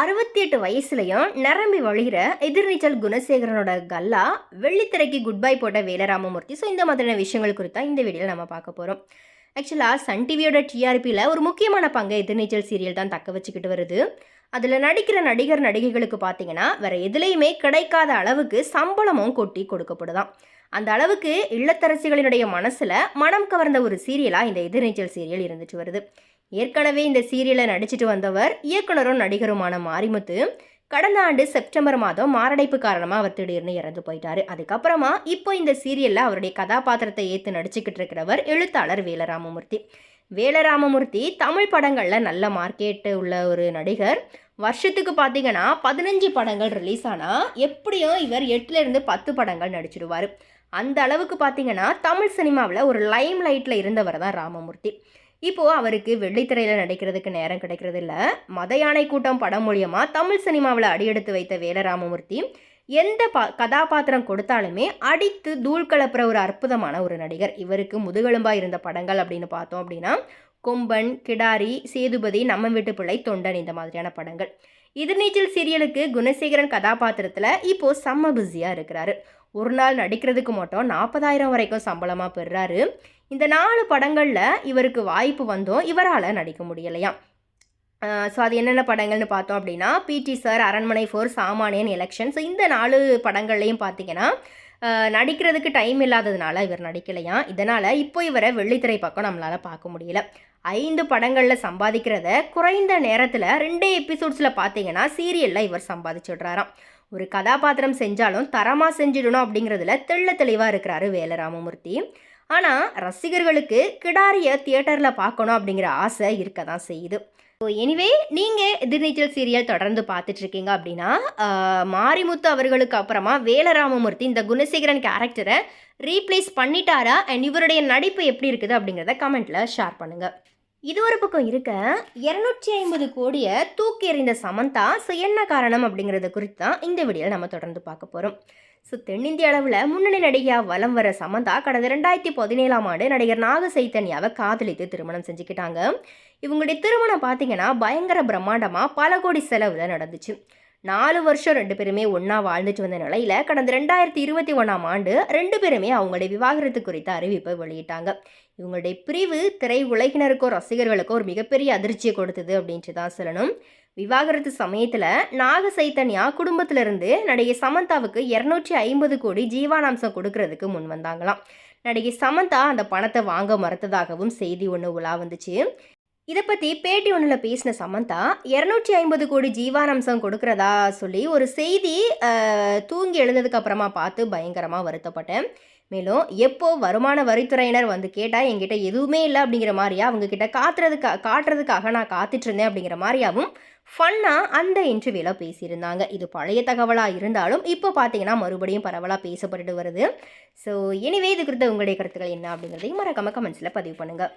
அறுபத்தி எட்டு வயசுலையும் நிரம்பி வழிகிற எதிர்நீச்சல் குணசேகரனோட கல்லா வெள்ளித்திரைக்கு குட் பை போட்ட வேலராமமூர்த்தி. ஸோ இந்த மாதிரியான விஷயங்கள் குறித்தா இந்த வீடியோவில் நம்ம பார்க்க போகிறோம் ஆக்சுவலாக சன் டிவியோட டிஆர்பியில் ஒரு முக்கியமான பங்கை எதிர்நீச்சல் சீரியல் தான் தக்க வச்சுக்கிட்டு வருது. அதில் நடிக்கிற நடிகர் நடிகைகளுக்கு பார்த்தீங்கன்னா வேறு எதுலேயுமே கிடைக்காத அளவுக்கு சம்பளமும் கொட்டி கொடுக்கப்படுதான். அந்த அளவுக்கு இல்லத்தரசிகளினுடைய மனசில் மனம் கவர்ந்த ஒரு சீரியலாக இந்த எதிர்நீச்சல் சீரியல் இருந்துட்டு வருது. ஏற்கனவே இந்த சீரியலை நடிச்சிட்டு வந்தவர் இயக்குனரும் நடிகருமான மாரிமுத்து. கடந்த ஆண்டு செப்டம்பர் மாதம் மாரடைப்பு காரணமாக அவர் திடீர்னு இறந்து போயிட்டாரு. அதுக்கப்புறமா இப்போ இந்த சீரியலில் அவருடைய கதாபாத்திரத்தை ஏற்று நடிச்சுக்கிட்டு இருக்கிறவர் எழுத்தாளர் வேலராமமூர்த்தி. வேலராமமூர்த்தி தமிழ் படங்களில் நல்ல மார்க்கெட்டு உள்ள ஒரு நடிகர். வருஷத்துக்கு பார்த்தீங்கன்னா பதினஞ்சு படங்கள் ரிலீஸ் ஆனால் எப்படியும் இவர் எட்டுலேருந்து பத்து படங்கள் நடிச்சிடுவார். அந்த அளவுக்கு பார்த்தீங்கன்னா தமிழ் சினிமாவில் ஒரு லைம் லைட்டில் இருந்தவர் தான் ராமமூர்த்தி. இப்போது அவருக்கு வெள்ளித்திரையில் நடிக்கிறதுக்கு நேரம் கிடைக்கிறது இல்லை மத யானை கூட்டம் படம் மூலியமாக தமிழ் சினிமாவில் அடியெடுத்து வைத்த வேலராமமூர்த்தி எந்த பா கதாபாத்திரம் கொடுத்தாலுமே அடித்து தூள் கலப்புற ஒரு அற்புதமான ஒரு நடிகர். இவருக்கு முதுகெலும்பாக இருந்த படங்கள் அப்படின்னு பார்த்தோம் அப்படின்னா கொம்பன் கிடாரி சேதுபதி நம்ம வீட்டு பிள்ளை தொண்டன் இந்த மாதிரியான படங்கள். எதிர்நீச்சல் சீரியலுக்கு குணசேகரன் கதாபாத்திரத்தில் இப்போது செம்ம பிஸியாக இருக்கிறாரு. ஒரு நாள் நடிக்கிறதுக்கு மட்டும் நாற்பதாயிரம் வரைக்கும் சம்பளமாக பெறுறாரு இந்த நாலு படங்களில் இவருக்கு வாய்ப்பு வந்தோம் இவரால் நடிக்க முடியலையாம் ஸோ அது என்னென்ன படங்கள்னு பார்த்தோம் அப்படின்னா பிடி சார் அரண்மனை ஃபோர் சாமானியன் எலெக்ஷன் ஸோ இந்த நாலு படங்கள்லையும் பார்த்தீங்கன்னா நடிக்கிறதுக்கு டைம் இல்லாததுனால இவர் நடிக்கலையாம் இதனால் இப்போ இவரை வெள்ளித்திரை பக்கம் நம்மளால் பார்க்க முடியல. ஐந்து படங்களில் சம்பாதிக்கிறத குறைந்த நேரத்தில் ரெண்டே எபிசோட்ஸில் பார்த்தீங்கன்னா சீரியலில் இவர் சம்பாதிச்சுடுறாராம் ஒரு கதாபாத்திரம் செஞ்சாலும் தரமாக செஞ்சிடணும் அப்படிங்கிறதுல தெள்ள தெளிவாக இருக்கிறாரு வேலராமமூர்த்தி. ஆனால் ரசிகர்களுக்கு கிடாரியை தியேட்டரில் பார்க்கணும் அப்படிங்கிற ஆசை இருக்க தான் செய்யுது ஸோ எனிவே நீங்கள் எதிர்நீச்சல் சீரியல் தொடர்ந்து பார்த்துட்ருக்கீங்க அப்படின்னா மாரிமுத்து அவர்களுக்கு அப்புறமா வேலராமமூர்த்தி இந்த குணசேகரன் கேரக்டரை ரீப்ளேஸ் பண்ணிட்டாரா? அண்ட் இவருடைய நடிப்பு எப்படி இருக்குது அப்படிங்கிறத கமெண்ட்டில் ஷேர் பண்ணுங்கள் இது ஒரு பக்கம் இருக்க இரநூற்றி ஐம்பது கோடியை தூக்கி எறிந்த சமந்தா ஸோ என்ன காரணம் அப்படிங்கிறத குறித்து தான் இந்த வீடியோவில் நம்ம தொடர்ந்து பார்க்க போகிறோம் ஸோ தென்னிந்திய அளவில் முன்னணி நடிகையாக வலம் வர சமந்தா கடந்த ரெண்டாயிரத்தி பதினேழாம் ஆண்டு நடிகர் நாக சைத்தன்யாவை காதலித்து திருமணம் செஞ்சுக்கிட்டாங்க. இவங்களுடைய திருமணம் பார்த்தீங்கன்னா பயங்கர பிரம்மாண்டமாக பல கோடி செலவில் நடந்துச்சு. நாலு வருஷம் ரெண்டு பேருமே ஒன்றா வாழ்ந்துட்டு வந்த நிலையில் கடந்த ரெண்டாயிரத்தி இருபத்தி ஒன்றாம் ஆண்டு ரெண்டு பேருமே அவங்களுடைய விவாகரத்து குறித்த அறிவிப்பை வெளியிட்டாங்க. இவங்களுடைய பிரிவு திரை உலகினருக்கோ ரசிகர்களுக்கோ ஒரு மிகப்பெரிய அதிர்ச்சியை கொடுத்தது அப்படின்ட்டு தான் சொல்லணும். விவாகரத்து சமயத்தில் நாக சைத்தன்யா குடும்பத்திலிருந்து நடிகை சமந்தாவுக்கு இரநூற்றி ஐம்பது கோடி ஜீவானாம்சம் கொடுக்கறதுக்கு முன் வந்தாங்களாம். நடிகை சமந்தா அந்த பணத்தை வாங்க மறுத்ததாகவும் செய்தி ஒன்று உலா வந்துச்சு. இதை பற்றி பேட்டி ஒன்றில் பேசின சமந்தா இரநூற்றி ஐம்பது கோடி ஜீவானம்சம் கொடுக்குறதா சொல்லி ஒரு செய்தி தூங்கி எழுந்ததுக்கு அப்புறமா பார்த்து பயங்கரமாக வருத்தப்பட்டேன். மேலும் எப்போ வருமான வரித்துறையினர் வந்து கேட்டால் என்கிட்ட எதுவுமே இல்லை அப்படிங்கிற மாதிரியா அவங்கக்கிட்ட காத்துறதுக்கா காட்டுறதுக்காக நான் காத்துட்ருந்தேன் அப்படிங்கிற மாதிரியாவும் ஃபன்னாக அந்த இன்டர்வியூவில் பேசியிருந்தாங்க. இது பழைய தகவலாக இருந்தாலும் இப்போ பார்த்தீங்கன்னா மறுபடியும் பரவலாக பேசப்பட்டு வருது. ஸோ எனிவே இது குறித்த உங்களுடைய கருத்துக்கள் என்ன அப்படிங்கிறதையும் மறக்காம கமெண்ட்ஸில் பதிவு பண்ணுங்கள்